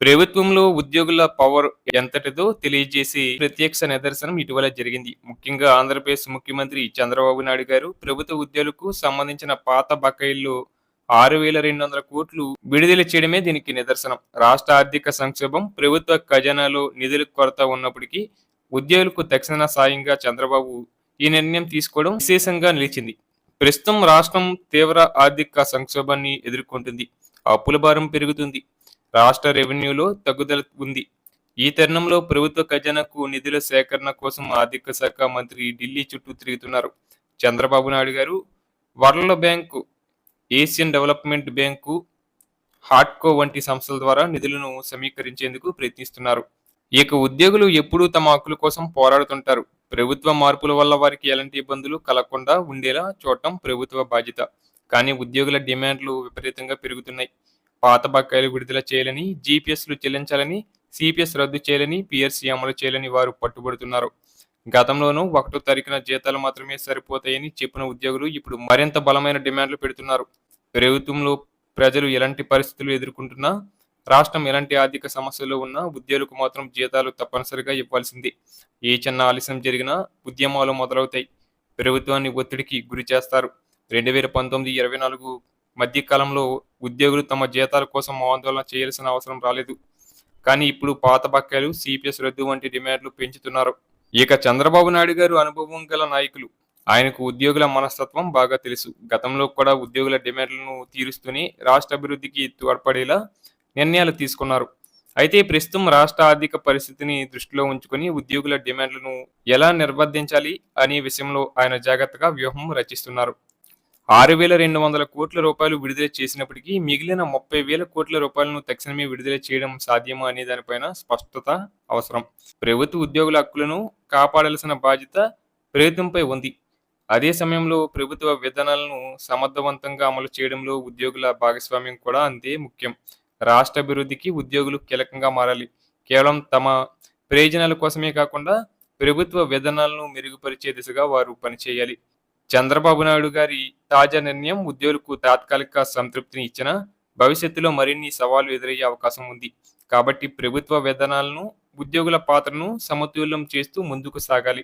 ప్రభుత్వంలో ఉద్యోగుల పవర్ ఎంతటిదో తెలియజేసి ప్రత్యక్ష నిదర్శనం ఇటీవల జరిగింది. ముఖ్యంగా ఆంధ్రప్రదేశ్ ముఖ్యమంత్రి చంద్రబాబు నాయుడు గారు ప్రభుత్వ ఉద్యోగులకు సంబంధించిన పాత బకాయిల్లో ఆరు వేల రెండు వందల కోట్లు విడుదల చేయడమే దీనికి నిదర్శనం. రాష్ట్ర ఆర్థిక సంక్షోభం ప్రభుత్వ ఖజానాలో నిధుల కొరత ఉన్నప్పటికీ ఉద్యోగులకు తక్షణ సాయంగా చంద్రబాబు ఈ నిర్ణయం తీసుకోవడం విశేషంగా నిలిచింది. ప్రస్తుతం రాష్ట్రం తీవ్ర ఆర్థిక సంక్షోభాన్ని ఎదుర్కొంటుంది. అప్పుల భారం పెరుగుతుంది. రాష్ట్ర రెవెన్యూలో తగ్గుదల ఉంది. ఈ తరుణంలో ప్రభుత్వ ఖజానాకు నిధుల సేకరణ కోసం ఆర్థిక శాఖ మంత్రి ఢిల్లీ చుట్టూ తిరుగుతున్నారు. Chandrababu Naidu garu world bank Asian development bank హాట్కో వంటి సంస్థల ద్వారా నిధులను సమీకరించేందుకు ప్రయత్నిస్తున్నారు. ఇక ఉద్యోగులు ఎప్పుడూ తమ హక్కుల కోసం పోరాడుతుంటారు. ప్రభుత్వ మార్పుల వల్ల వారికి ఎలాంటి ఇబ్బందులు కలగకుండా ఉండేలా చూడటం ప్రభుత్వ బాధ్యత. కానీ ఉద్యోగుల డిమాండ్లు విపరీతంగా పెరుగుతున్నాయి. పాత బకాయిలు విడుదల చేయాలని జీపీఎస్లు చెల్లించాలని సిపిఎస్ రద్దు చేయాలని పిఆర్సీ అమలు చేయాలని వారు పట్టుబడుతున్నారు. గతంలోనూ ఒకటో తారీఖున జీతాలు మాత్రమే సరిపోతాయని చెప్పిన ఉద్యోగులు ఇప్పుడు మరింత బలమైన డిమాండ్లు పెడుతున్నారు. ప్రభుత్వంలో ప్రజలు ఎలాంటి పరిస్థితులు ఎదుర్కొంటున్నా రాష్ట్రం ఎలాంటి ఆర్థిక సమస్యలు ఉన్నా ఉద్యోగులకు మాత్రం జీతాలు తప్పనిసరిగా ఇవ్వాల్సిందే. ఏ చిన్న ఆలస్యం జరిగినా ఉద్యమాలు మొదలవుతాయి. ప్రభుత్వాన్ని ఒత్తిడికి గురి చేస్తారు. రెండు వేల పంతొమ్మిది ఇరవై నాలుగు మధ్య కాలంలో ఉద్యోగులు తమ జీతాల కోసం ఆందోళన చేయాల్సిన అవసరం రాలేదు. కానీ ఇప్పుడు పాత బకాయిలు సిపిఎస్ రద్దు వంటి డిమాండ్లు పెంచుతున్నారు. ఇక చంద్రబాబు నాయుడు గారు అనుభవం గల నాయకులు. ఆయనకు ఉద్యోగుల మనస్తత్వం బాగా తెలుసు. గతంలో కూడా ఉద్యోగుల డిమాండ్లను తీరుస్తూనే రాష్ట్ర అభివృద్ధికి తోడ్పడేలా నిర్ణయాలు తీసుకున్నారు. అయితే ప్రస్తుతం రాష్ట్ర ఆర్థిక పరిస్థితిని దృష్టిలో ఉంచుకొని ఉద్యోగుల డిమాండ్లను ఎలా నిర్బంధించాలి అనే విషయంలో ఆయన జాగ్రత్తగా వ్యూహం రచిస్తున్నారు. ఆరు వేల రెండు వందల కోట్ల రూపాయలు విడుదల చేసినప్పటికీ మిగిలిన ముప్పై వేల కోట్ల రూపాయలను తక్షణమే విడుదల చేయడం సాధ్యమా అనే దానిపైన స్పష్టత అవసరం. ప్రభుత్వ ఉద్యోగుల హక్కులను కాపాడాల్సిన బాధ్యత ప్రభుత్వంపై ఉంది. అదే సమయంలో ప్రభుత్వ విధానాలను సమర్థవంతంగా అమలు చేయడంలో ఉద్యోగుల భాగస్వామ్యం కూడా అంతే ముఖ్యం. రాష్ట్ర అభివృద్ధికి ఉద్యోగులు కీలకంగా మారాలి. కేవలం తమ ప్రయోజనాల కోసమే కాకుండా ప్రభుత్వ విధానాలను మెరుగుపరిచే దిశగా వారు పనిచేయాలి. చంద్రబాబు నాయుడు గారి తాజా నిర్ణయం ఉద్యోగులకు తాత్కాలిక సంతృప్తిని ఇచ్చిన భవిష్యత్తులో మరిన్ని సవాళ్ళు ఎదురయ్యే అవకాశం ఉంది. కాబట్టి ప్రభుత్వ విధానాలను ఉద్యోగుల పాత్రను సమతుల్యం చేస్తూ ముందుకు సాగాలి.